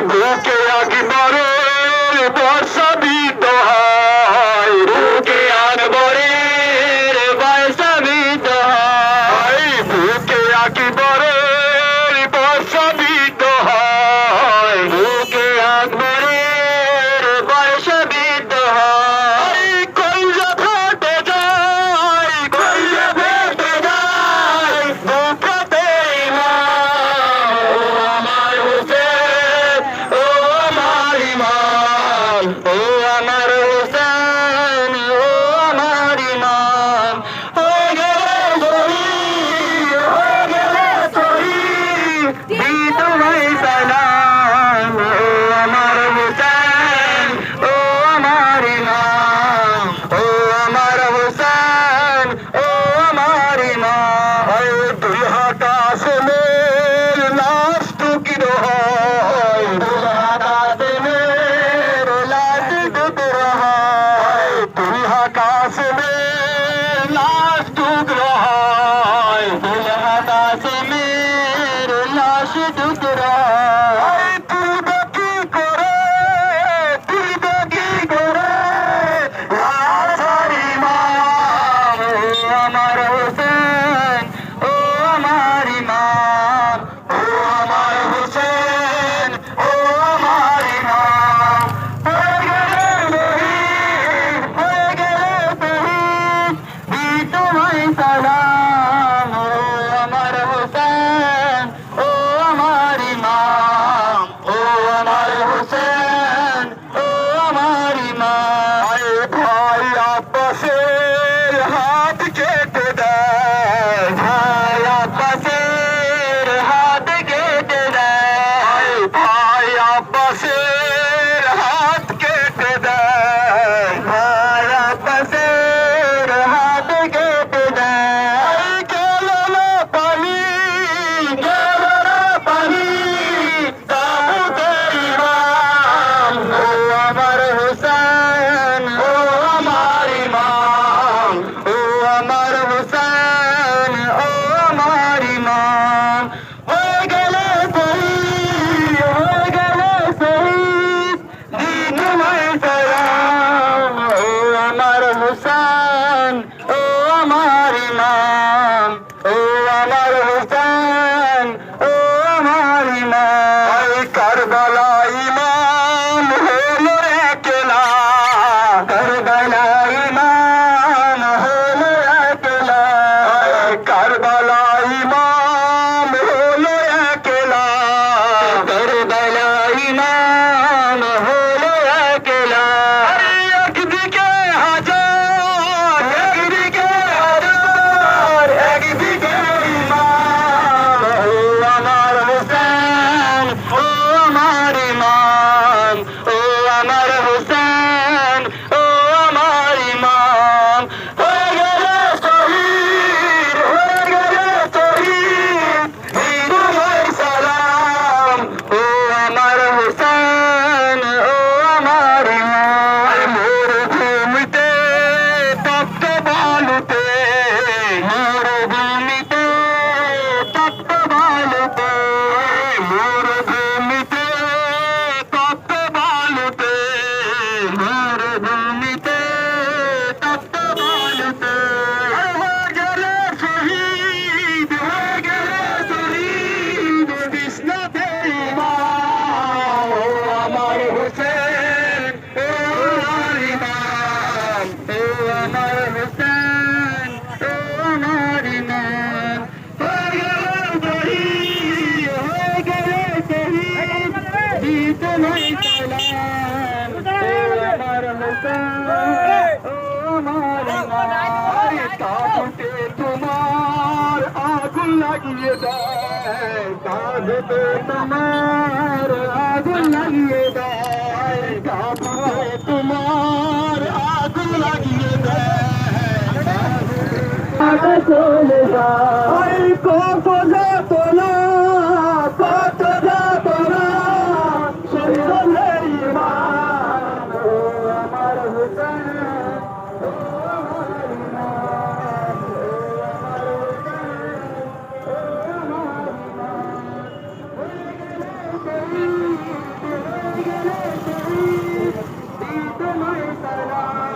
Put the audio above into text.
বুকে একবারে বর্ষা 你都没在那 ਲਾਸ਼ ਡੁੱਗਰਾ আমার নাম। ও আমার লাগিয়ে দেয় কাঁধে তোমার আগুন লাগিয়ে দেয় কাঁধে তোমার আগুন লাগিয়ে দেয়। চলে যায় কখন शरणा